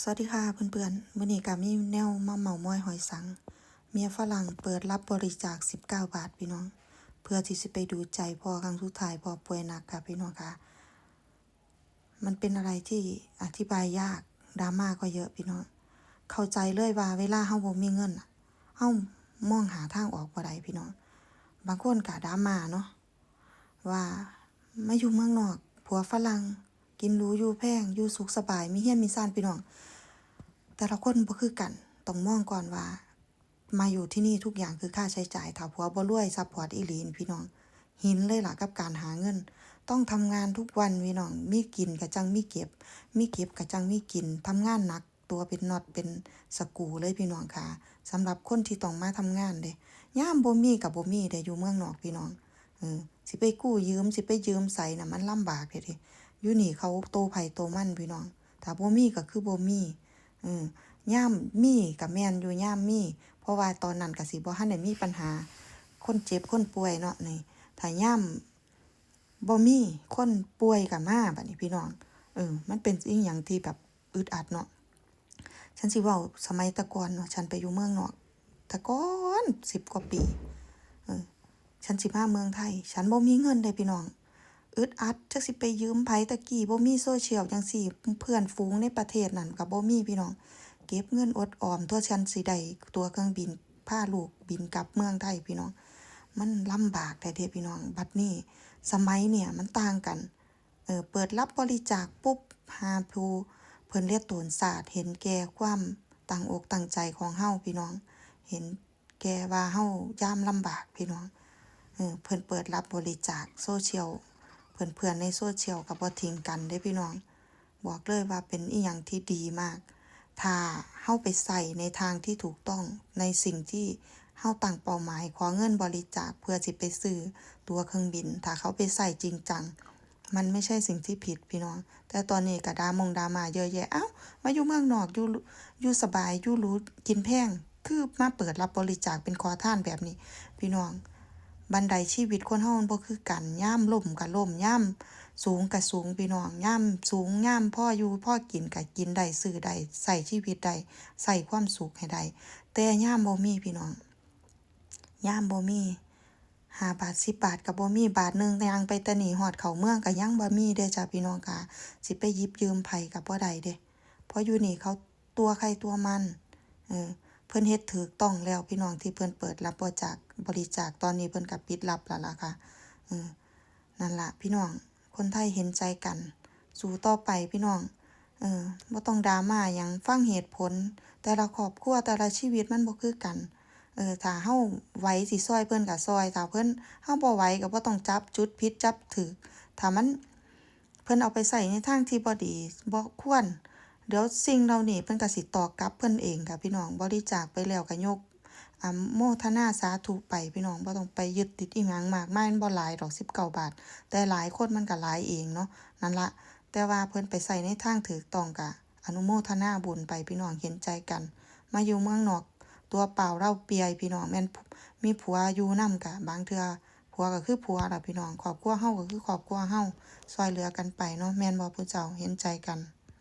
สวัสดีค่ะเพื่อนๆมื้อนี้ก็มีแนวมาเมามอยหอยสัง เมียฝรั่งเปิดรับบริจาค 19 บาทพี่น้อง เพื่อที่สิไปดูใจพ่อครั้งสุดท้ายพ่อป่วยหนักค่ะพี่น้องค่ะ มันเป็นอะไรที่อธิบายยากดราม่าก็เยอะพี่น้อง เข้าใจเลยว่าเวลาเฮาบ่มีเงินน่ะเฮามองหาทางออกบ่ได้พี่น้อง บางคนก็ดราม่าเนาะว่ามาอยู่เมืองนอกผัวฝรั่ง กินรูอยู่แพงอยู่สุขสบายมีเฮี้ยนมีซ่านพี่น้อง แต่ละคนบ่คือกันต้องมองก่อนว่า มาอยู่ที่นี่ทุกอย่างคือค่าใช้จ่ายถ้าผัวบ่รวยซัพพอร์ตอีหลีนพี่น้อง หินเลยล่ะกับการหาเงิน ต้องทำงานทุกวันพี่น้อง มีกินก็จังมีเก็บ มีเก็บก็จังมีกินทำงานหนักตัวเป็นน็อตเป็นสกูเลยพี่น้องค่ะสำหรับคนที่ต้องมาทำงานเด้ย่ามบ่มีกับบ่มีเด้อยู่เมืองนอกพี่น้องเออสิไปกู้ยืมสิไปยืมใส่น่ะมันลำบากเด้เด้ อยู่นี่เขาโตไผโตมันพี่น้องถ้าบ่มีก็คือบ่มีเออย่ามมีก็แม่นอยู่ย่ามมี เพราะว่าตอนนั้นก็สิบ่ทันได้มีปัญหา คนเจ็บคนป่วยเนาะนี่ถ้าย่ามบ่มีคนป่วยก็มาบัดนี้พี่น้องเออ มันเป็นอีหยังที่แบบอึดอัดเนาะฉันสิเว้าสมัยตะก่อนเนาะฉันไปอยู่เมืองนอกตะก่อน10กว่าปี เออ ฉันสิมาเมืองไทย ฉันบ่มีเงินเลยพี่น้อง อึดอัดจักสิไปยืมไผตะกี้บ่มีโซเชียลจังซี่ เพื่อนฝูงในประเทศนั่นก็บ่มีพี่น้อง เก็บเงินอดออมตัวฉันสิได้ตัวเครื่องบินพาลูกบินกลับเมืองไทยพี่น้อง มันลำบากแท้ๆพี่น้อง บัดนี้ สมัยเนี่ยมันต่างกันเออเปิดรับบริจาคปุ๊บหาผู้เพิ่นเรียกตนศาสตร์เห็นแก่ความตั้งอกตั้งใจของเฮาพี่น้อง เห็นแก่ว่าเฮายามลำบากพี่น้องเออเพิ่นเปิดรับบริจาคโซเชียล เพื่อนๆในโซเชียลก็บ่ทิ้งกันเด้พี่น้อง บอกเลยว่าเป็นอีหยังที่ดีมาก ถ้าเฮาไปใส่ในทางที่ถูกต้องในสิ่งที่เฮาตั้งเป้าหมายขอเงินบริจาคเพื่อสิไปซื้อตัวเครื่องบิน ถ้าเขาไปใส่จริงจังมันไม่ใช่สิ่งที่ผิดพี่น้อง แต่ตอนนี้ก็ดามงดามาเยอะแยะ เอ้า มาอยู่เมืองนอกอยู่อยู่สบายอยู่รู้กินแพง คือมาเปิดรับบริจาคเป็นขอท่านแบบนี้ พี่น้อง บันไดชีวิตคนเฮามันบ่คือกันย่ามล่มก็ล่มย่ามสูงก็สูงพี่น้องย่ามสูงย่ามพ่ออยู่พ่อกินก็กินได้ซื้อได้ใส่ชีวิตได้ใส่ความสุขให้ได้แต่ย่ามบ่มีพี่น้องย่ามบ่มีห้าบาทสิบบาทก็บ่มีบาทหนึงยังไปตะหนีฮอดเข้าเมืองก็ยังบ่มีเด้จ้ะพี่น้องค่ะสิไปยิบยืมไผก็บ่ได้เด้เพราะอยู่นี่เขาตัวใครตัวมันเออ เพิ่นเฮ็ดถูกต้องแล้วพี่น้องที่เพิ่นเปิดรับบริจาคบริจาคตอนนี้เพิ่นก็ปิดรับแล้วล่ะค่ะเออนั่นละพี่น้อง คนไทยเห็นใจกัน สู่ต่อไปพี่น้อง เออบ่ต้องดราม่าหยังฟังเหตุผล แต่ละครอบครัวแต่ละชีวิตมันบ่คือกัน เออถ้าเฮาไหวสิซอยเพิ่นก็ซอยถ้าเพิ่นเฮาบ่ไหวก็บ่ต้องจับจุดผิดจับถูกถ้ามัน เพิ่นเอาไปใส่ในทางที่บ่ดีบ่ควร เดี๋ยวสิ่งเหล่านี้เพิ่นก็สิตอบกลับเพิ่นเองค่ะพี่น้องบริจาคไปแล้วก็ยกอโมทนาสาธุไปพี่น้องบ่ต้องไปยึดติดอีหยังมากมายมันบ่หลายดอก 19 บาท แต่หลายคนมันก็หลายเองเนาะนั่นละแต่ว่าเพิ่นไปใส่ในทางถูกต้องก็อนุโมทนาบุญไปพี่น้องเห็นใจกัน มาอยู่เมืองนอก ตัวเปล่าเล่าเปียพี่น้องแม่นมีผัวอยู่นำกะบางเทื่อผัวก็คือผัวล่ะพี่น้องครอบครัวเฮาก็คือครอบครัวเฮาซอยเหลือกันไปเนาะแม่นบ่ผู้เจ้าเห็นใจกัน